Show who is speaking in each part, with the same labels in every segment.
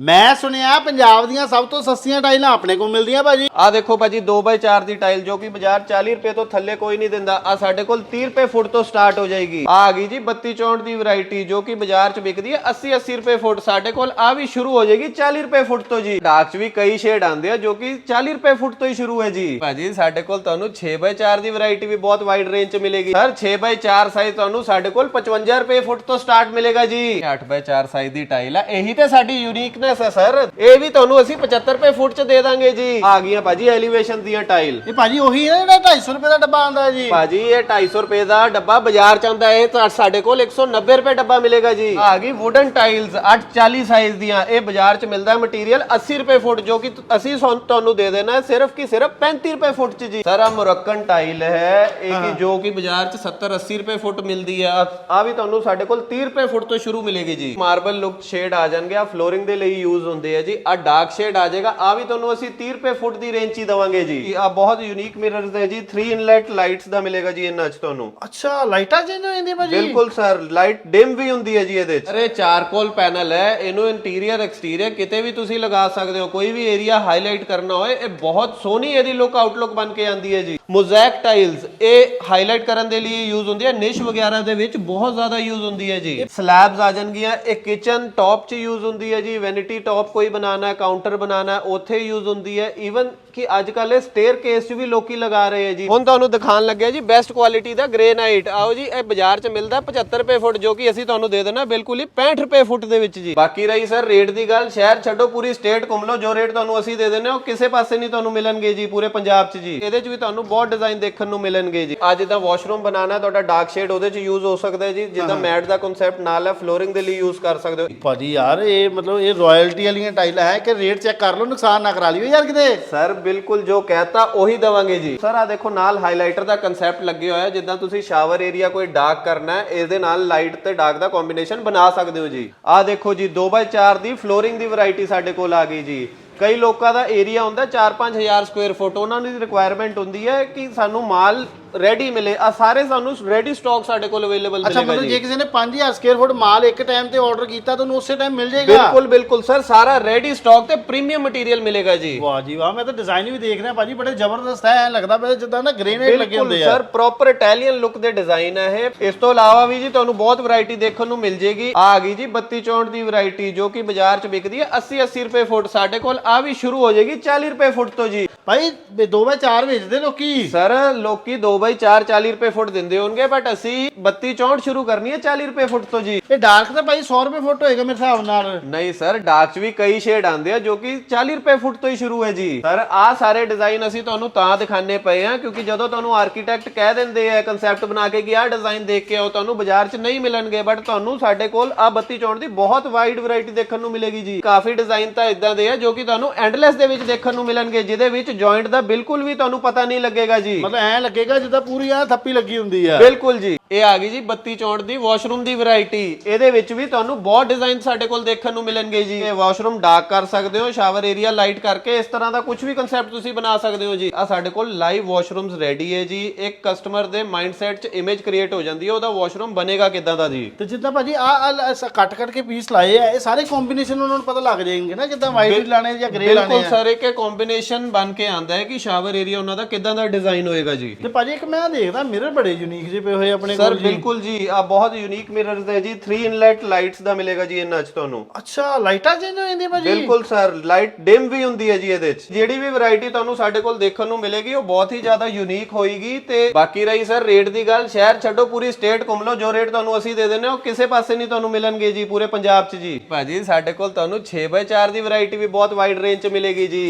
Speaker 1: ਮੈਂ ਸੁਣਿਆ ਪੰਜਾਬ ਦੀਆਂ ਸਭ ਤੋਂ ਸਸਤੀਆਂ ਟਾਈਲਾਂ ਆਪਣੇ ਕੋਲ ਮਿਲਦੀਆਂ ਭਾਜੀ।
Speaker 2: ਆ ਦੇਖੋ ਭਾਜੀ 2x4 ਦੀ ਟਾਈਲ ਜੋ ਕਿ ਬਾਜ਼ਾਰ 40 ਰੁਪਏ ਤੋਂ ਥੱਲੇ ਕੋਈ ਨਹੀਂ ਦਿੰਦਾ। ਆ ਸਾਡੇ ਕੋਲ 30 ਰੁਪਏ ਫੁੱਟ ਤੋਂ ਸਟਾਰਟ ਹੋ ਜਾਏਗੀ। ਆ ਆ ਗਈ ਜੀ 32 64 ਦੀ ਵੈਰਾਈਟੀ ਜੋ ਕਿ ਬਾਜ਼ਾਰ 'ਚ ਵਿਕਦੀ ਹੈ। 80 80 ਰੁਪਏ ਫੁੱਟ ਸਾਡੇ ਕੋਲ ਆ ਵੀ ਸ਼ੁਰੂ ਹੋ ਜਾਏਗੀ 40 ਰੁਪਏ ਫੁੱਟ ਤੋਂ ਜੀ। ਡਾਰਕ 'ਚ ਵੀ ਕਈ ਸ਼ੇਡ ਆਉਂਦੇ ਆ ਜੋ ਕਿ 40 ਰੁਪਏ ਫੁੱਟ ਤੋਂ ਹੀ ਸ਼ੁਰੂ ਹੈ ਜੀ। ਭਾਜੀ, ਸਾਡੇ ਕੋਲ ਤੁਹਾਨੂੰ 6x4 ਦੀ ਵੈਰਾਈਟੀ ਵੀ ਬਹੁਤ ਵਾਈਡ ਰੇਂਜ 'ਚ ਮਿਲੇਗੀ। ਸਰ 6x4 ਸਾਈਜ਼ ਤੁਹਾਨੂੰ ਸਾਡੇ ਕੋਲ 55 ਰੁਪਏ ਫੁੱਟ ਤੋਂ ਸਟਾਰਟ ਮਿਲੇਗਾ ਜੀ। 8x4 ਸਾਈਜ਼ ਦੀ ਟਾਈਲ ਆ। ਇਹੀ ਤੇ ਸਾਡੀ ਯੂਨੀਕਨੈਸ ਹੈ ਸਰ। ਇਹ ਵੀ ਤੁਹਾਨੂੰ ਅਸੀਂ 75 ਰੁਪਏ ਫੁੱਟ 'ਚ ਦੇ ਦਾਂਗੇ ਜੀ। ਆ ਗਈਆਂ ਭਾਜੀ ਐਲੀਵੇਸ਼ਨ ਦੀਆਂ ਟਾਈਲ
Speaker 1: ਇਹ ਭਾਜੀ ਉਹੀ ਹੈ ਜਿਹੜਾ 250 ਰੁਪਏ ਦਾ ਡੱਬਾ ਆਉਂਦਾ ਹੈ ਜੀ?
Speaker 2: ਭਾਜੀ ਇਹ 250 ਰੁਪਏ ਦਾ ਡੱਬਾ ਬਾਜ਼ਾਰ ਚ ਆਉਂਦਾ ਹੈ। ਤਾਂ ਸਾਡੇ ਕੋਲ 190 ਰੁਪਏ ਡੱਬਾ ਮਿਲੇਗਾ ਜੀ। ਆ ਗਈ ਵੁਡਨ ਟਾਈਲਸ 840 ਸਾਈਜ਼ ਦੀਆਂ। ਇਹ ਬਾਜ਼ਾਰ ਚ ਮਿਲਦਾ ਹੈ ਮਟੀਰੀਅਲ 80 ਰੁਪਏ ਫੁੱਟ ਜੋ ਕਿ ਅਸੀਂ ਸਾਨੂੰ- ਤੁਹਾਨੂੰ ਦੇ ਦੇਣਾ ਹੈ ਸਿਰਫ ਕੀ ਸਿਰਫ 35 ਰੁਪਏ ਫੁੱਟ ਚ ਜੀ। ਸਰ ਆ ਮੁਰੱਕਨ ਟਾਈਲ ਹੈ। ਇਹ ਕੀ ਜੋ ਕਿ ਬਾਜ਼ਾਰ ਚ 70 80 ਰੁਪਏ ਫੁੱਟ ਮਿਲਦੀ ਆ। ਆ ਵੀ ਤੁਹਾਨੂੰ ਸਾਡੇ ਕੋਲ 30 ਰੁਪਏ ਫੁੱਟ ਤੋਂ ਸ਼ੁਰੂ ਮਿਲੇਗੀ ਜੀ। ਮਾਰਬਲ ਲੁੱਕ ਸ਼ੇਡ ਆ ਜਾਣਗੇ। ਆ ਫਲੋਰਿੰਗ ਦੇ ਲਈ ਯੂਜ਼ ਹੁੰਦੇ ਆ ਜੀ। ਆ ਡਾਰਕ ਸ਼ੇਡ ਆ ਜਾਏਗਾ। ਆ ਵੀ ਤੁਹਾਨੂੰ ਅਸੀਂ 30 ਰੁਪਏ ਫੁੱਟ ਦੀ ਰੇਂਜ 'ਚ ਹੀ ਦਵਾਂਗੇ ਜੀ। ਆ ਬਹੁਤ ਯੂਨੀਕ ਮਿਰਰਸ ਹੈ ਜੀ। 3 ਇਨਲੈਟ ਲਾਈਟਸ ਦਾ ਮਿਲੇਗਾ ਜੀ ਇਹਨਾਂ 'ਚ ਤੁਹਾਨੂੰ।
Speaker 1: ਅੱਛਾ ਲਾਈਟਾਂ ਹੋ ਜਾਂਦੀਆਂ ਭਾਜੀ?
Speaker 2: ਬਿਲਕੁਲ ਸਰ ਲਾਈਟ ਡਿਮ ਵੀ ਹੁੰਦੀ ਹੈ ਜੀ ਇਹਦੇ 'ਚ। ਅਰੇ ਚਾਰਕੋਲ ਪੈਨਲ ਹੈ। ਇਹਨੂੰ ਇੰਟੀਰੀਅਰ ਐਕਸਟੀਰੀਅਰ ਕਿਤੇ ਵੀ ਤੁਸੀਂ ਲਗਾ ਸਕਦੇ ਹੋ। ਕੋਈ ਵੀ ਏਰੀਆ ਹਾਈਲਾਈਟ ਕਰਨਾ ਹੋਏ ਇਹ ਬਹੁਤ ਸੋਹਣੀ ਇਹਦੀ ਲੁੱਕ ਆਊਟਲੁੱਕ ਬਣ ਕੇ ਆਂਦੀ ਹੈ ਜੀ। ਮੋਜ਼ੈਕ ਟਾਈਲਸ ਇਹ ਹਾਈਲਾਈਟ ਕਰਨ ਦੇ ਲਈ ਯੂਜ਼ ਹੁੰਦੀ ਹੈ। ਨਿਸ਼ ਵਗੈਰਾ ਦੇ ਵਿੱਚ ਬਹੁਤ ਜ਼ਿਆਦਾ ਯੂਜ਼ ਹੁੰਦੀ ਹੈ ਜੀ। ਸਲੈਬਸ ਆ ਜਾਣਗੀਆਂ। ਇਹ ਕਿਚਨ ਟੌਪ 'ਚ ਯੂਜ਼ ਹੁੰਦੀ ਹੈ ਜੀ। ਵੈਨਿਟੀ ਟੌਪ ਕੋਈ ਬਣਾਉਣਾ ਹੈ ਕਾਊਂਟਰ ਬਣਾਉਣਾ ਹੈ ਉੱਥੇ ਯੂਜ਼ ਹੁੰਦੀ ਹੈ ਈਵਨ ਕਿ ਅੱਜ ਕੱਲ ਇਹ ਸਟੇਅਰ ਕੇਸ 'ਚ ਵੀ ਲੋਕੀ ਲਗਾ ਰਹੇ ਹੈ ਜੀ। ਹੁਣ ਤੁਹਾਨੂੰ ਦਿਖਾਉਣ ਲੱਗਿਆ ਜੀ ਬੈਸਟ ਕੁਆਲਿਟੀ ਦਾ ਗ੍ਰੇਨਾਈਟ ਆਓ ਜੀ ਇਹ ਬਾਜ਼ਾਰ 'ਚ ਮਿਲਦਾ 75 ਰੁਪਏ ਫੁੱਟ ਜੋ ਕਿ ਅਸੀਂ ਤੁਹਾਨੂੰ ਦੇ ਦੇਣਾ ਬਿਲਕੁਲ ਹੀ 65 ਰੁਪਏ ਫੁੱਟ ਦੇ ਵਿੱਚ ਜੀ। ਬਾਕੀ ਰਹੀ ਸਰ ਰੇਟ ਦੀ ਗੱਲ ਸ਼ਹਿਰ ਛੱਡੋ ਪੂਰੀ ਸਟੇਟ ਘੁੰਮ ਲਓ ਜੋ ਰੇਟ ਤੁਹਾਨੂੰ ਅਸੀਂ ਦੇ ਦਿੰਨੇ ਉਹ ਕਿਸੇ ਪਾਸੇ ਨਹੀਂ ਤੁਹਾਨੂੰ ਮਿਲਣਗੇ ਜੀ ਪੂਰੇ ਪੰਜਾਬ 'ਚ ਜੀ। ਇਹਦੇ 'ਚ ਵੀ ਤੁਹਾਨੂੰ ਬਹੁਤ ਡਿਜ਼ਾਈਨ ਦੇਖਣ ਨੂੰ ਮਿਲਣਗੇ ਜੀ। ਅੱਜ ਦਾ ਵਾਸ਼ਰੂਮ ਬਣਾਉਣਾ ਤੁਹਾਡਾ ਡਾਰਕ ਸ਼ੇਡ ਉਹਦੇ 'ਚ ਯੂਜ਼ ਹੋ ਸਕਦਾ ਜੀ ਜਿੱਦਾਂ ਮੈਟ ਦਾ ਕਨਸੈਪਟ ਨਾਲ ਹੈ ਫਲੋਰਿੰਗ ਦੇ ਲਈ ਯੂਜ਼ ਕਰ ਸਕਦੇ ਹੋ।
Speaker 1: ਭਾਜੀ ਯਾਰ ਇਹ ਮਤਲਬ ਇਹ ਰਾਇਲਟੀ ਵਾਲੀਆਂ ਟਾਈਲਾਂ ਹੈ ਕਿ ਰੇਟ ਚੈੱਕ ਕਰ ਲਓ ਨੁਕਸਾਨ ਨਾ ਕਰਾ ਲਿਓ ਯਾਰ ਕਿਤੇ।
Speaker 2: ਸਰ ਬਿਲਕੁਲ ਜੋ ਕਹਿਤਾ ਉਹੀ ਦਵਾਂਗੇ ਜੀ। ਸਰ ਆ ਦੇਖੋ, ਨਾਲ ਹਾਈਲਾਈਟਰ ਦਾ ਕਨਸੈਪਟ ਲੱਗੇ ਹੋਇਆ ਜਿੱਦਾਂ ਤੁਸੀਂ ਸ਼ਾਵਰ ਏਰੀਆ ਕੋਈ ਡਾਰਕ ਕਰਨਾ ਹੈ, ਇਸ ਦੇ ਨਾਲ ਲਾਈਟ ਤੇ ਡਾਰਕ ਦਾ ਕੰਬੀਨੇਸ਼ਨ ਬਣਾ ਸਕਦੇ ਹੋ ਜੀ। ਆ ਦੇਖੋ ਜੀ 2x4 ਦੀ ਫਲੋਰਿੰਗ ਦੀ ਵੈਰਾਈਟੀ ਸਾਡੇ ਕੋਲ ਆ ਗਈ ਜੀ। ਕਈ ਲੋਕਾਂ ਦਾ ਏਰੀਆ ਹੁੰਦਾ 4-5000 ਸਕੁਅਰ ਫੁੱਟ ਉਹਨਾਂ ਦੀ ਰਿਕੁਆਇਰਮੈਂਟ ਹੁੰਦੀ ਹੈ ਕਿ ਸਾਨੂੰ ਮਾਲ ਰੈਡੀ ਮਿਲੇ। ਆ ਸਾਰੇ ਸਾਨੂੰ ਰੈਡੀ ਸਟਾਕ ਸਾਡੇ ਕੋਲ ਅਵੇਲੇਬਲ
Speaker 1: ਅੱਛਾ
Speaker 2: ਮਿਲੇਗਾ
Speaker 1: ਮਤਲਬ
Speaker 2: ਜੀ।
Speaker 1: ਜੇ ਕਿਸੇ ਨੇ 5000 ਸਕੁਅਰ ਫੁੱਟ ਮਾਲ ਇੱਕ ਟਾਈਮ ਤੇ ਆਰਡਰ ਕੀਤਾ ਤਾਂ ਉਹਨੂੰ ਉਸੇ ਟਾਈਮ ਮਿਲ ਜਾਏਗਾ?
Speaker 2: ਬਿਲਕੁਲ ਬਿਲਕੁਲ। ਸਰ ਸਾਰਾ ਰੈਡੀ ਸਟਾਕ ਤੇ ਪ੍ਰੀਮੀਅਮ ਮਟੀਰੀਅਲ ਮਿਲੇਗਾ ਜੀ।
Speaker 1: ਵਾਹ ਜੀ ਵਾਹ ਮੈਂ ਤਾਂ ਡਿਜ਼ਾਈਨ ਵੀ ਦੇਖ ਰਿਹਾ ਭਾਜੀ ਬੜੇ ਜ਼ਬਰਦਸਤ ਹੈ ਐਂ ਲੱਗਦਾ ਪਿਆ ਜਿੱਦਾਂ ਨਾ ਗ੍ਰੇਨਾਈਟ ਲੱਗੇ
Speaker 2: ਬਿਲਕੁਲ
Speaker 1: ਹੁੰਦੇ ਆ।
Speaker 2: ਸਰ ਪ੍ਰੋਪਰ ਇਟਾਲੀਅਨ ਲੁੱਕ ਦੇ ਡਿਜ਼ਾਈਨ ਹੈ ਇਹ। ਇਸ ਤੋਂ ਇਲਾਵਾ ਵੀ ਜੀ ਤੁਹਾਨੂੰ ਬਹੁਤ ਵੈਰਾਈਟੀ ਦੇਖਣ ਨੂੰ ਮਿਲ ਜੇਗੀ। ਆ ਗਈ ਜੀ 32 64 ਦੀ ਵੈਰਾਈਟੀ ਜੋ ਕਿ ਬਾਜ਼ਾਰ 'ਚ ਵਿਕਦੀ ਹੈ 80 80 ਰੁਪਏ ਫੁੱਟ ਸਾਡੇ ਕੋਲ। ਆ ਵੀ ਸ਼ੁਰੂ ਹੋ ਜਾਏਗੀ 40 ਰੁਪਏ ਫੁੱਟ ਤੋਂ ਜੀ।
Speaker 1: ਭਾਈ 2x4 ਵੇਚਦੇ ਲੋਕੀ।
Speaker 2: ਸਰ ਲੋਕੀ 2x4 40 ਰੁਪਏ ਫੁੱਟ ਦਿੰਦੇ ਹੋਣਗੇ ਬਟ ਅਸੀਂ 32 64 ਸ਼ੁਰੂ ਕਰਨੀ ਹੈ 40 ਰੁਪਏ ਫੁੱਟ ਤੋਂ ਜੀ।
Speaker 1: ਇਹ ਡਾਰਕ ਤਾਂ ਭਾਈ 100 ਰੁਪਏ ਫੁੱਟ ਹੋਏਗਾ ਮੇਰੇ ਹਿਸਾਬ ਨਾਲ।
Speaker 2: ਨਹੀਂ ਸਰ ਡਾਰਕ 'ਚ ਵੀ ਕਈ ਸ਼ੇਡ ਆਉਂਦੇ ਆ ਜੋ ਕਿ 40 ਰੁਪਏ ਫੁੱਟ ਤੋਂ ਹੀ ਸ਼ੁਰੂ ਹੈ ਜੀ। ਸਰ ਆ ਸਾਰੇ ਡਿਜ਼ਾਈਨ ਅਸੀਂ ਤੁਹਾਨੂੰ ਤਾਂ ਦਿਖਾਣੇ ਪਏ ਆ ਕਿਉਂਕਿ ਜਦੋਂ ਤੁਹਾਨੂੰ ਆਰਕੀਟੈਕਟ ਕਹਿ ਦਿੰਦੇ ਆ ਕਨਸੈਪਟ ਬਣਾ ਕੇ ਕਿ ਆਹ ਡਿਜ਼ਾਈਨ ਦੇਖ ਕੇ ਆਓ ਤੁਹਾਨੂੰ ਬਾਜ਼ਾਰ 'ਚ ਨਹੀਂ ਮਿਲਣਗੇ ਬਟ ਤੁਹਾਨੂੰ ਸਾਡੇ ਕੋਲ ਆ 32 ਚੌਂਟ ਦੀ ਬਹੁਤ ਵਾਈਡ ਵੈਰਾਈਟੀ ਦੇਖਣ ਨੂੰ ਮਿਲੇਗੀ ਜੀ। ਕਾਫੀ ਡਿਜ਼ਾਈਨ ਤਾਂ ਇਦਾਂ ਦੇ ਆ ਜੋ ਕਿ ਤੁਹਾਨੂੰ ਐਂਡਲੈਸ ਦੇ ਵਿੱਚ ਦੇਖਣ ਨੂੰ ਮਿਲਣਗੇ ਜਿਹਦੇ ਵਿੱਚ ਜੁਆਇੰਟ ਦਾ ਬਿਲਕੁਲ ਵੀ ਤੁਹਾਨੂੰ ਪਤਾ ਨਹੀਂ ਲੱਗੇਗਾ ਜੀ।
Speaker 1: ਮਤਲਬ ਐਂ ਲੱਗੇਗਾ ਜਿੱਦਾਂ ਪੂਰੀ ਆ ਥੱਪੀ ਲੱਗੀ ਹੁੰਦੀ ਆ।
Speaker 2: ਬਿਲਕੁਲ ਜੀ। ਇਹ ਆ ਗਈ ਜੀ 32 ਚੌਂਟ ਦੀ ਵਾਸ਼ਰੂਮ ਦੀ ਵੈਰਾਈਟੀ। ਇਹਦੇ ਵਿੱਚ ਵੀ ਤੁਹਾਨੂੰ ਬਹੁਤ ਡਿਜ਼ਾਈਨ ਸਾਡੇ ਕੋਲ ਦੇਖਣ ਨੂੰ ਮਿਲਣਗੇ ਜੀ। ਇਹ ਵਾਸ਼ਰੂਮ ਡਾਰਕ ਕਰ ਸਕਦੇ ਹੋ ਸ਼ਾਵਰ ਏਰੀਆ ਲਾਈਟ ਕਰਕੇ ਇਸ ਤਰ੍ਹਾਂ ਦਾ ਕੁਝ ਵੀ ਕਨਸੈਪਟ ਤੁਸੀਂ ਬਣਾ ਸਕਦੇ ਹੋ ਜੀ। ਆ ਸਾਡੇ ਕੋਲ ਲਾਈਵ ਵਾਸ਼ਰੂਮਸ ਰੈਡੀ ਹੈ ਜੀ। ਇੱਕ ਕਸਟਮਰ ਦੇ ਮਾਈਂਡਸੈਟ 'ਚ ਇਮੇਜ ਕ੍ਰੀਏਟ ਹੋ ਜਾਂਦੀ ਹੈ ਉਹਦਾ ਵਾਸ਼ਰੂਮ ਬਣੇਗਾ ਕਿਦਾਂ ਦਾ ਜੀ?
Speaker 1: ਤੇ ਜਿੱਦਾਂ ਭਾਜੀ ਆ ਕੱਟ ਕੱਟ ਕੇ ਪੀਸ ਲਾਏ ਆ ਇਹ ਸਾਰੇ ਕੰਬੀਨੇਸ਼ਨ ਉਹਨਾਂ ਨੂੰ ਪਤਾ ਲੱਗ ਜਾਏਗੇ ਨਾ ਜਿੱਦਾਂ ਵਾਈਟ ਲਾਣੇ ਜਾਂ ਗ੍ਰੇ ਲਾਣੇ
Speaker 2: ਬਿਲਕੁਲ ਸਰ ਇੱਕ ਕੰਬੀਨੇਸ਼ਨ ਬਣ ਕੇ ਆਂਦਾ ਹੈ ਕਿ ਸ਼ਾਵਰ ਏਰੀਆ ਉਹਨਾਂ ਦਾ ਕਿਦਾਂ ਦਾ ਡਿਜ਼ਾਈਨ ਹੋਏਗਾ ਜੀ।
Speaker 1: ਤੇ ਭਾਜੀ ਇੱਕ ਮੈਂ ਦੇਖਦਾ ਮਿਰਰ ਬੜੇ ਯੂਨੀਕ ਜਿਹੇ ਪਏ ਹੋਏ ਆਪਣੇ
Speaker 2: ਸਰ
Speaker 1: ਜੀ
Speaker 2: ਬਿਲਕੁਲ ਜੀ। ਆ ਬਹੁਤ ਯੂਨੀਕ ਮਿਰਰਸ ਹੈ ਜੀ। 3 ਇਨਲੈਟ ਲਾਈਟਸ ਦਾ ਮਿਲੇਗਾ ਜੀ ਇਹਨਾਂ 'ਚ ਤੁਹਾਨੂੰ।
Speaker 1: ਅੱਛਾ ਲਾਈਟਾਂ ਚੇਂਜ ਹੋ ਜਾਂਦੀਆਂ ਭਾਜੀ?
Speaker 2: ਬਿਲਕੁਲ ਸਰ ਲਾਈਟ ਡਿਮ ਵੀ ਹੁੰਦੀ ਹੈ ਜੀ ਇਹਦੇ 'ਚ। ਜਿਹੜੀ ਵੀ ਵੈਰਾਈਟੀ ਤੁਹਾਨੂੰ ਸਾਡੇ ਕੋਲ ਦੇਖਣ ਨੂੰ ਮਿਲੇਗੀ ਉਹ ਬਹੁਤ ਹੀ ਜ਼ਿਆਦਾ ਯੂਨੀਕ ਹੋਏਗੀ। ਤੇ ਬਾਕੀ ਰਹੀ ਸਰ ਰੇਟ ਦੀ ਗੱਲ ਸ਼ਹਿਰ ਛੱਡੋ ਪੂਰੀ ਸਟੇਟ ਘੁੰਮ ਲਓ। ਜੋ ਰੇਟ ਤੁਹਾਨੂੰ ਅਸੀਂ ਦੇ ਦਿੰਨੇ ਉਹ ਕਿਸੇ ਪਾਸੇ ਨਹੀਂ ਤੁਹਾਨੂੰ ਮਿਲਣਗੇ ਜੀ ਪੂਰੇ ਪੰਜਾਬ 'ਚ ਜੀ। ਭਾਜੀ ਸਾਡੇ ਕੋਲ ਤੁਹਾਨੂੰ 6x4 ਦੀ ਵੈਰਾਈਟੀ ਵੀ ਬਹੁਤ ਵਾਈਡ ਰੇਂਜ 'ਚ ਮਿਲੇਗੀ ਜੀ।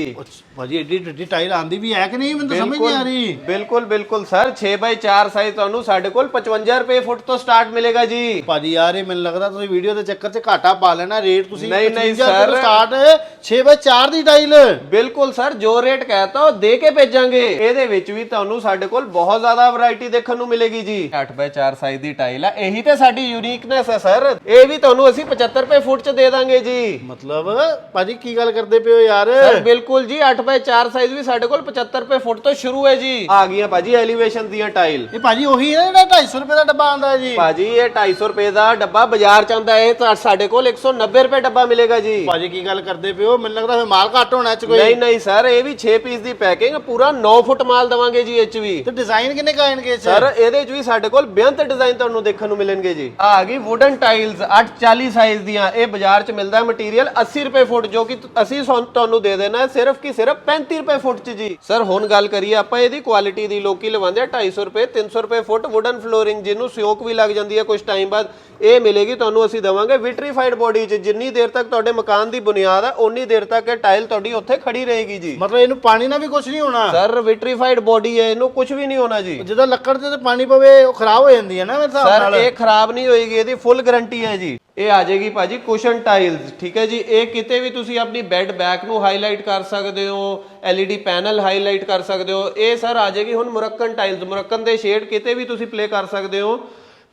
Speaker 1: ਭਾਜੀ ਐਡੀ ਡੱਡੀ ਟਾਈਲ ਆਂਦੀ ਵੀ ਹੈ ਕਿ ਨਹੀਂ? ਮੈਨੂੰ ਤਾਂ ਸਮਝ ਨਹੀਂ ਆ ਰਹੀ।
Speaker 2: ਬਿਲਕੁਲ ਬਿਲਕੁਲ ਸਰ। 6x4 ਸਾਈਜ਼ ਤੁਹਾਨੂੰ ਸਾਡੇ ਕੋਲ 55 ਰੁਪਏ ਫੁੱਟ ਤੋਂ ਸਟਾਰਟ ਮਿਲੇਗਾ ਜੀ।
Speaker 1: ਭਾਜੀ ਯਾਰ ਇਹ ਮੈਨੂੰ ਲੱਗਦਾ ਤੁਸੀਂ ਵੀਡੀਓ ਦੇ ਚੱਕਰ 'ਚ ਘਾਟਾ ਪਾ ਲੈਣਾ ਰੇਟ ਤੁਸੀਂ
Speaker 2: ਨਹੀਂ, ਨਹੀਂ
Speaker 1: 55 ਰੁਪਏ ਤੋਂ
Speaker 2: sir।
Speaker 1: ਸਟਾਰਟ 6 ਬਾਈ 4 ਦੀ ਟਾਈਲ
Speaker 2: ਬਿਲਕੁਲ ਸਰ ਜੋ ਰੇਟ ਕਹਿਤਾ ਉਹ ਦੇ ਕੇ ਭੇਜਾਂਗੇ। ਇਹਦੇ ਵਿੱਚ ਵੀ ਤੁਹਾਨੂੰ ਸਾਡੇ ਕੋਲ ਬਹੁਤ ਜ਼ਿਆਦਾ ਵੈਰਾਈਟੀ ਦੇਖਣ ਨੂੰ ਮਿਲੇਗੀ ਜੀ। 8x4 ਸਾਈਜ਼ ਦੀ ਟਾਈਲ ਆ। ਇਹੀ ਤੇ ਸਾਡੀ ਯੂਨੀਕਨੈਸ ਹੈ ਸਰ। ਇਹ ਵੀ ਤੁਹਾਨੂੰ ਅਸੀਂ 75 ਰੁਪਏ ਫੁੱਟ ਚ ਦੇ ਦਾਂਗੇ ਜੀ।
Speaker 1: ਮਤਲਬ ਭਾਜੀ ਕੀ ਗੱਲ ਕਰਦੇ ਪਏ ਹੋ ਯਾਰ?
Speaker 2: ਸਰ ਬਿਲਕੁਲ ਜੀ 8x4 ਸਾਈਜ਼ ਵੀ ਸਾਡੇ ਕੋਲ 75 ਰੁਪਏ ਫੁੱਟ ਤੋਂ ਸ਼ੁਰੂ ਹੈ ਜੀ। ਆ ਗਈਆਂ ਭਾਜੀ ਐਲੀਵੇਸ਼ਨ ਦੀਆਂ ਟਾਈਲ
Speaker 1: ਇਹ ਭਾਜੀ ਉਹੀ ਹੈ ਜਿਹੜਾ 250 ਰੁਪਏ ਦਾ ਡੱਬਾ ਆਉਂਦਾ ਹੈ ਜੀ।
Speaker 2: ਭਾਜੀ ਇਹ 250 ਰੁਪਏ ਦਾ ਡੱਬਾ ਬਾਜ਼ਾਰ ਚ ਆਉਂਦਾ ਹੈ। ਤਾਂ ਸਾਡੇ ਕੋਲ 190 ਰੁਪਏ ਡੱਬਾ ਮਿਲੇਗਾ ਜੀ।
Speaker 1: ਭਾਜੀ ਕੀ ਗੱਲ ਕਰਦੇ ਪਿਓ ਮੈਨੂੰ ਲੱਗਦਾ ਫਿਰ ਮਾਲ ਘੱਟ ਹੋਣਾ ਚ ਕੋਈ।
Speaker 2: ਨਹੀਂ ਨਹੀਂ ਸਰ ਇਹ ਵੀ 6 ਪੀਸ ਦੀ ਪੈਕਿੰਗ ਪੂਰਾ 9 ਫੁੱਟ ਮਾਲ ਦਵਾਂਗੇ ਜੀ ਇਹ ਚ ਵੀ।
Speaker 1: ਤੇ ਡਿਜ਼ਾਈਨ ਕਿੰਨੇ ਕਾਇਨਗੇ ਚ
Speaker 2: ਸਰ ਇਹਦੇ ਚ ਵੀ ਸਾਡੇ ਕੋਲ ਬੇਅੰਤ ਡਿਜ਼ਾਈਨ ਤੁਹਾਨੂੰ ਦੇਖਣ ਨੂੰ ਮਿਲਣਗੇ ਜੀ। ਆ ਆ ਗਈ ਵੁਡਨ ਟਾਈਲਸ 840 ਸਾਈਜ਼ ਦੀਆਂ। ਇਹ ਬਾਜ਼ਾਰ ਚ ਮਿਲਦਾ ਮਟੀਰੀਅਲ 80 ਰੁਪਏ ਫੁੱਟ ਜੋ ਕਿ ਅਸੀਂ ਤੁਹਾਨੂੰ ਦੇ ਦੇਣਾ ਸਿਰਫ ਕਿ ਸਿਰਫ 35 ਰੁਪਏ ਫੁੱਟ ਚ ਜੀ। ਸਰ ਹੁਣ ਗੱਲ ਕਰੀਏ ਆਪਾਂ ਇਹਦੀ ਕੁਆਲਿਟੀ ਦੀ। ਲੋਕੀ ਲਵਾਉਂਦੇ ਆ 250 ਰੁਪਏ 300 ਰੁਪਏ ਫੁੱਟ ਵੁਡਨ ਫਲੋਰਿੰਗ ਜਿਹਨੂੰ ਸਿਉਂਕ ਵੀ ਲੱਗ ਜਾਂਦੀ ਹੈ ਕੁਝ ਟਾਈਮ ਬਾਅਦ ਇਹ ਮਿਲੇਗੀ ਤੁਹਾਨੂੰ ਅਸੀਂ ਦਵਾਂਗੇ ਵਿਟਰੀਫਾਈਡ ਬੋਡੀ ਚ ਜਿੰਨੀ ਦੇਰ ਤੱਕ ਤੁਹਾਡੇ ਮਕਾਨ ਦੀ ਬੁਨਿਆਦ ਹੈ ਓਨੀ ਦੇਰ ਤੱਕ ਇਹ ਟਾਈਲ ਤੁਹਾਡੀ ਉੱਥੇ ਖੜੀ ਰਹੇਗੀ ਜੀ।
Speaker 1: ਮਤਲਬ ਇਹਨੂੰ ਪਾਣੀ ਨਾਲ ਵੀ ਕੁਝ ਨਹੀਂ ਹੋਣਾ?
Speaker 2: ਸਰ ਵਿਟਰੀਫਾਈਡ ਬੋਡੀ ਹੈ ਇਹਨੂੰ ਕੁਝ ਵੀ ਨਹੀਂ ਹੋਣਾ ਜੀ।
Speaker 1: ਜਦੋਂ ਲੱਕੜ ਤੇ ਤੇ ਪਾਣੀ ਪਵੇ ਉਹ ਖਰਾਬ ਹੋ ਜਾਂਦੀ ਹੈ ਨਾ ਮੇਰੇ ਹਿਸਾਬ
Speaker 2: ਸਰ
Speaker 1: ਨਾਲ।
Speaker 2: ਇਹ ਖਰਾਬ ਨਹੀਂ ਹੋਏਗੀ ਇਹਦੀ ਫੁੱਲ ਗਾਰੰਟੀ ਹੈ ਜੀ। ਇਹ ਆ ਜਾਏਗੀ ਭਾਜੀ ਕੁਸ਼ਨ ਟਾਈਲਸ ਠੀਕ ਹੈ ਜੀ? ਇਹ ਕਿਤੇ ਵੀ ਤੁਸੀਂ ਆਪਣੀ ਬੈੱਡ ਬੈਕ ਨੂੰ ਹਾਈਲਾਈਟ ਕਰ ਸਕਦੇ ਹੋ, LED ਪੈਨਲ ਹਾਈਲਾਈਟ ਕਰ ਸਕਦੇ ਹੋ, ਇਹ ਸਰ ਆ ਜਾਏਗੀ ਹੁਣ ਮੁਰੱਕਨ ਟਾਈਲਸ ਮੁਰੱਕਨ ਦੇ ਸ਼ੇਡ ਕਿਤੇ ਵੀ ਤੁਸੀਂ ਪਲੇ ਕਰ ਸਕਦੇ ਹੋ,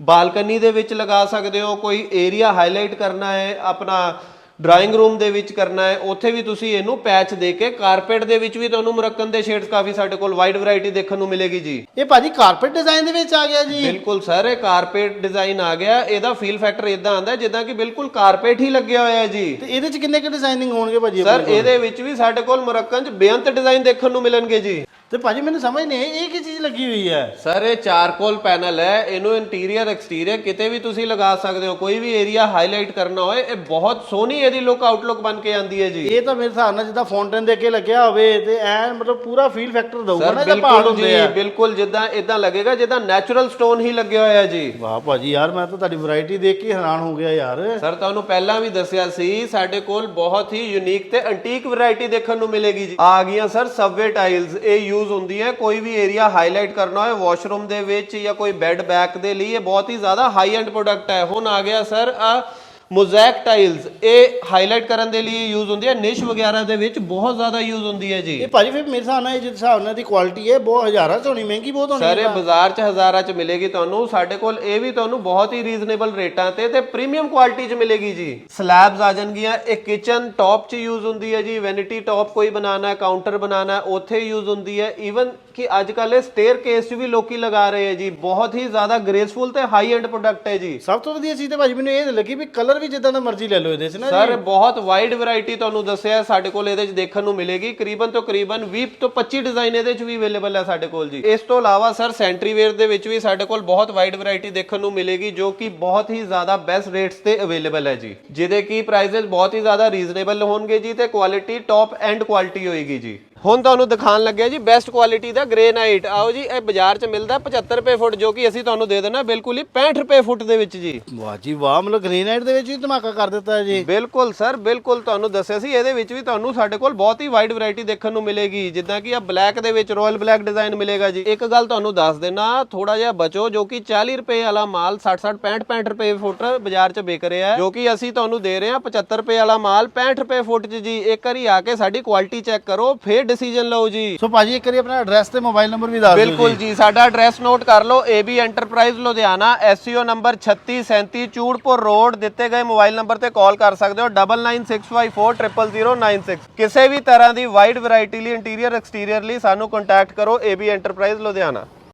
Speaker 2: ਬਾਲਕਨੀ ਦੇ ਵਿੱਚ ਲਗਾ ਸਕਦੇ ਹੋ, ਕੋਈ ਏਰੀਆ ਹਾਈਲਾਈਟ ਕਰਨਾ ਹੈ, ਆਪਣਾ ਡਰਾਇੰਗ ਰੂਮ ਦੇ ਵਿੱਚ ਕਰਨਾ ਹੈ ਉੱਥੇ ਵੀ ਤੁਸੀਂ ਇਹਨੂੰ ਪੈਚ ਦੇ ਕੇ ਕਾਰਪੇਟ ਦੇ ਵਿੱਚ ਵੀ ਤੁਹਾਨੂੰ ਮੁਰੱਕਨ ਦੇ ਸ਼ੇਡਸ ਕਾਫੀ ਸਾਡੇ ਕੋਲ ਵਾਈਡ ਵੈਰਾਈਟੀ ਦੇਖਣ ਨੂੰ ਮਿਲੇਗੀ ਜੀ।
Speaker 1: ਇਹ ਭਾਜੀ ਕਾਰਪੇਟ ਡਿਜ਼ਾਈਨ ਦੇ ਵਿੱਚ ਆ ਗਿਆ ਜੀ।
Speaker 2: ਬਿਲਕੁਲ ਸਰ ਇਹ ਕਾਰਪੇਟ ਡਿਜ਼ਾਈਨ ਆ ਗਿਆ। ਇਹਦਾ ਫੀਲ ਫੈਕਟਰ ਇਦਾਂ ਆਂਦਾ ਜਿੱਦਾਂ ਕਿ ਬਿਲਕੁਲ ਕਾਰਪੇਟ ਹੀ ਲੱਗਿਆ ਹੋਇਆ ਹੈ ਜੀ।
Speaker 1: ਤੇ ਇਹਦੇ ਚ ਕਿੰਨੇ ਕੁ ਡਿਜ਼ਾਈਨਿੰਗ ਹੋਣਗੇ ਭਾਜੀ
Speaker 2: ਸਰ ਇਹਦੇ ਵਿੱਚ ਵੀ ਸਾਡੇ ਕੋਲ ਮੁਰੱਕਨ ਚ ਬੇਅੰਤ ਡਿਜ਼ਾਈਨ ਦੇਖਣ ਨੂੰ ਮਿਲਣਗੇ ਜੀ।
Speaker 1: ਤੇ ਭਾਜੀ ਮੈਨੂੰ ਸਮਝ ਨਹੀਂ ਆਈ, ਇਹ ਕੀ ਚੀਜ਼ ਲੱਗੀ ਹੋਈ ਹੈ?
Speaker 2: ਸਰ ਇਹ ਚਾਰਕੋਲ ਪੈਨਲ ਹੈ ਇਹਨੂੰ ਇੰਟੀਰੀਅਰ ਐਕਸਟੀਰੀਅਰ ਕਿਤੇ ਵੀ ਤੁਸੀਂ ਲਗਾ ਸਕਦੇ ਹੋ ਕੋਈ ਵੀ ਏਰੀਆ ਹਾਈਲਾਈਟ ਕਰਨਾ ਹੋਏ ਇਹ ਬਹੁਤ ਸੋਹਣੀ ਇਹਦੀ ਲੁੱਕ ਆਊਟਲੁੱਕ ਬਣ ਕੇ ਆਂਦੀ ਹੈ ਜੀ।
Speaker 1: ਇਹ ਤਾਂ ਮੇਰੇ ਹਿਸਾਬ ਨਾਲ ਜਿੱਦਾਂ ਫਾਉਂਟਨ ਦੇ ਅੱਗੇ ਲੱਗਿਆ ਹੋਵੇ ਤੇ ਐਨ ਮਤਲਬ ਪੂਰਾ ਫੀਲ ਫੈਕਟਰ ਦਊਗਾ ਨਾ ਇਹਦਾ ਪਹਾੜ
Speaker 2: ਬਿਲਕੁਲ
Speaker 1: ਹੁੰਦੇ
Speaker 2: ਜੀ
Speaker 1: ਆ।
Speaker 2: ਬਿਲਕੁਲ ਜਿੱਦਾਂ ਇਦਾਂ ਲੱਗੇਗਾ ਜਿੱਦਾਂ ਨੈਚੁਰਲ ਸਟੋਨ ਹੀ ਲੱਗਿਆ ਹੋਇਆ ਜੀ।
Speaker 1: ਵਾਹ ਭਾਜੀ ਯਾਰ ਮੈਂ ਤਾਂ ਤੁਹਾਡੀ ਵੈਰਾਈਟੀ ਦੇਖ ਕੇ ਹੈਰਾਨ ਹੋ ਗਿਆ ਯਾਰ।
Speaker 2: ਸਰ ਤੁਹਾਨੂੰ ਪਹਿਲਾਂ ਵੀ ਦੱਸਿਆ ਸੀ ਸਾਡੇ ਕੋਲ ਬਹੁਤ ਹੀ ਯੂਨੀਕ ਤੇ ਐਂਟੀਕ ਵੈਰਾਈਟੀ ਦੇਖਣ ਨੂੰ ਮਿਲੇਗੀ ਜੀ। ਆ ਗਈਆਂ ਸਰ ਸਬਵੇ ਟਾਈਲਸ ਇਹ ਯੂਜ਼ ਹੁੰਦੀ ਹੈ, ਕੋਈ ਵੀ ਏਰੀਆ ਹਾਈਲਾਈਟ ਕਰਨਾ ਹੋਏ ਵਾਸ਼ਰੂਮ ਦੇ ਵਿੱਚ ਜਾਂ ਕੋਈ ਬੈੱਡ ਬੈਕ ਦੇ ਲਈ, ਇਹ ਬਹੁਤ ਹੀ ਜ਼ਿਆਦਾ ਹਾਈ ਐਂਡ ਪ੍ਰੋਡਕਟ ਹੈ। ਹੁਣ ਆ ਗਿਆ ਸਰ ਆ ਮੋਜ਼ੈਕ ਟਾਈਲਸ ਇਹ ਹਾਈਲਾਈਟ ਕਰਨ ਦੇ ਲਈ ਯੂਜ਼ ਹੁੰਦੀ ਹੈ। ਨਿਸ਼ ਵਗੈਰਾ ਦੇ ਵਿੱਚ ਬਹੁਤ ਜ਼ਿਆਦਾ ਯੂਜ਼ ਹੁੰਦੀ ਹੈ ਜੀ।
Speaker 1: ਇਹ ਭਾਜੀ ਫਿਰ ਮੇਰੇ ਹਿਸਾਬ ਨਾਲ ਇਹ ਜਿਸ ਹਿਸਾਬ ਨਾਲ ਦੀ ਕੁਆਲਿਟੀ ਹੈ ਬਹੁਤ ਹਜ਼ਾਰਾਂ ਚ ਹੋਣੀ ਮਹਿੰਗੀ ਬਹੁਤ ਹੋਣੀ
Speaker 2: ਸਾਰੇ ਬਾਜ਼ਾਰ 'ਚ ਹਜ਼ਾਰਾਂ 'ਚ ਮਿਲੇਗੀ ਤੁਹਾਨੂੰ। ਸਾਡੇ ਕੋਲ ਇਹ ਵੀ ਤੁਹਾਨੂੰ ਬਹੁਤ ਹੀ ਰੀਜ਼ਨੇਬਲ ਰੇਟਾਂ ਤੇ ਤੇ ਪ੍ਰੀਮੀਅਮ ਕੁਆਲਿਟੀ 'ਚ ਮਿਲੇਗੀ ਜੀ। ਸਲੈਬਸ ਆ ਜਾਣਗੀਆਂ। ਇਹ ਕਿਚਨ ਟੌਪ 'ਚ ਯੂਜ਼ ਹੁੰਦੀ ਹੈ ਜੀ। ਵੈਨਿਟੀ ਟੌਪ ਕੋਈ ਬਣਾਉਣਾ ਹੈ ਕਾਊਂਟਰ ਬਣਾਉਣਾ ਹੈ ਉੱਥੇ ਯੂਜ਼ ਹੁੰਦੀ ਹੈ। ਈਵਨ ਕਿ ਅੱਜ ਕੱਲ ਇਹ ਸਟੇਅਰ ਕੇਸ ਵੀ ਲੋਕੀ ਲਗਾ ਰਹੇ ਹੈ ਜੀ। ਬਹੁਤ ਹੀ ਜ਼ਿਆਦਾ ਗ੍ਰੇਸਫੁਲ ਤੇ ਹਾਈ ਐਂਡ ਪ੍ਰੋਡਕਟ ਹੈ ਜੀ।
Speaker 1: ਸਭ ਤੋਂ ਵਧੀਆ ਚੀਜ਼ ਤੇ ਭਾਜੀ ਮੈਨੂੰ ਇਹ ਲੱਗੀ ਵੀ ਕਲਰ ਵੀ ਜਿੱਦਾਂ ਦਾ ਮਰਜ਼ੀ ਲੈ ਲਓ ਇਹਦੇ 'ਚ ਨਾ
Speaker 2: ਸਰ ਬਹੁਤ ਵਾਈਡ ਵੈਰਾਈਟੀ ਤੁਹਾਨੂੰ ਦੱਸਿਆ ਸਾਡੇ ਕੋਲ ਇਹਦੇ 'ਚ ਦੇਖਣ ਨੂੰ ਮਿਲੇਗੀ। ਕਰੀਬਨ ਤੋਂ ਕਰੀਬਨ 20 ਤੋਂ 25 ਡਿਜ਼ਾਈਨ ਇਹਦੇ 'ਚ ਵੀ ਅਵੇਲੇਬਲ ਹੈ ਸਾਡੇ ਕੋਲ ਜੀ। ਇਸ ਤੋਂ ਇਲਾਵਾ ਸਰ ਸੈਂਟਰੀ ਵੇਅਰ ਦੇ ਵਿੱਚ ਵੀ ਸਾਡੇ ਕੋਲ ਬਹੁਤ ਵਾਈਡ ਵੈਰਾਈਟੀ ਦੇਖਣ ਨੂੰ ਮਿਲੇਗੀ ਜੋ ਕਿ ਬਹੁਤ ਹੀ ਜ਼ਿਆਦਾ ਬੈਸਟ ਰੇਟਸ ਤੇ ਅਵੇਲੇਬਲ ਹੈ ਜੀ। ਜਿਹਦੇ ਕੀ ਪ੍ਰਾਈਸਸ ਬਹੁਤ ਹੀ ਜ਼ਿਆਦਾ ਰੀਜ਼ਨੇਬਲ ਹੋਣਗੇ ਜੀ ਤੇ ਕੁਆਲਿਟੀ ਟੌਪ ਐਂਡ ਕੁਆਲਿਟੀ ਹੋਏਗੀ ਜੀ। ਹੁਣ ਤੁਹਾਨੂੰ ਦਿਖਾਉਣ ਲੱਗਿਆ ਜੀ ਬੈਸਟ ਕੁਆਲਿਟੀ ਦਾ ਗ੍ਰੇ ਨਾਈਟ ਆਓ ਜੀ ਇਹ ਬਾਜ਼ਾਰ 'ਚ ਮਿਲਦਾ 75 ਰੁਪਏ ਫੁੱਟ ਜੋ ਕਿ ਅਸੀਂ ਤੁਹਾਨੂੰ ਦੇ ਦੇਣਾ ਬਿਲਕੁਲ ਹੀ 65 ਰੁਪਏ ਫੁੱਟ ਦੇ ਵਿੱਚ ਜੀ।
Speaker 1: ਵਾਹ ਜੀ ਵਾਹ ਮਤਲਬ ਗ੍ਰੇਨਾਈਟ ਦੇ ਵਿੱਚ ਵੀ ਧਮਾਕਾ ਕਰ ਦਿੱਤਾ ਹੈ ਜੀ।
Speaker 2: ਬਿਲਕੁਲ ਸਰ ਬਿਲਕੁਲ ਤੁਹਾਨੂੰ ਦੱਸਿਆ ਸੀ ਇਹਦੇ ਵਿੱਚ ਵੀ ਤੁਹਾਨੂੰ ਸਾਡੇ ਕੋਲ ਬਹੁਤ ਹੀ ਵਾਈਡ ਵੈਰਾਈਟੀ ਦੇਖਣ ਨੂੰ ਮਿਲੇਗੀ ਜਿੱਦਾਂ ਕਿ ਆ ਬਲੈਕ ਦੇ ਵਿੱਚ ਰਾਇਲ ਬਲੈਕ ਡਿਜ਼ਾਈਨ ਮਿਲੇਗਾ ਜੀ। ਇੱਕ ਗੱਲ ਤੁਹਾਨੂੰ ਦੱਸ ਦੇਣਾ ਥੋੜਾ ਜਿਹਾ ਬਚੋ ਜੋ ਕਿ 40 ਰੁਪਏ ਵਾਲਾ ਮਾਲ 60 60 65 65 ਰੁਪਏ ਫੁੱਟ ਬਾਜ਼ਾਰ 'ਚ ਵਿਕ ਰਿਹਾ ਹੈ ਜੋ ਕਿ ਅਸੀਂ ਤੁਹਾਨੂੰ ਦੇ ਰਹੇ ਹਾਂ 75 ਰੁਪਏ ਵਾਲਾ ਮਾਲ 65 ਰੁਪਏ ਫੁੱਟ 'ਚ ਜੀ। ਇੱਕ ਵਾਰੀ ਆ ਕੇ ਸਾਡੀ ਕੁਆਲਿਟੀ ਚੈੱਕ ਕਰੋ ਫੇਰ ਡਿਸੀਜਨ ਲਓ ਜੀ।
Speaker 1: ਸੋ ਭਾਜੀ ਇੱਕ ਵਾਰੀ ਆਪਣਾ ਐਡਰੈਸ ਤੇ ਮੋਬਾਈਲ ਨੰਬਰ ਵੀ ਦੱਸ ਦਿਓ
Speaker 2: ਬਿਲਕੁਲ ਜੀ ਸਾਡਾ ਐਡਰੈਸ ਨੋਟ ਕਰ ਲਓ AB enterprise Ludhiana SCO number 3637 Choorpur road ਦਿੱਤੇ ਗਏ ਮੋਬਾਈਲ ਨੰਬਰ ਤੇ ਕਾਲ ਕਰ ਸਕਦੇ ਹੋ 9965400096 ਕਿਸੇ ਵੀ ਤਰ੍ਹਾਂ ਦੀ ਵਾਈਡ ਵੈਰਾਈਟੀ ਲਈ ਇੰਟੀਰੀਅਰ ਐਕਸਟੀਰੀਅਰ ਲਈ ਸਾਨੂੰ ਕੰਟੈਕਟ ਕਰੋ AB ਐਂਟਰਪ੍ਰਾਈਜ਼ ਲੁਧਿਆਣਾ।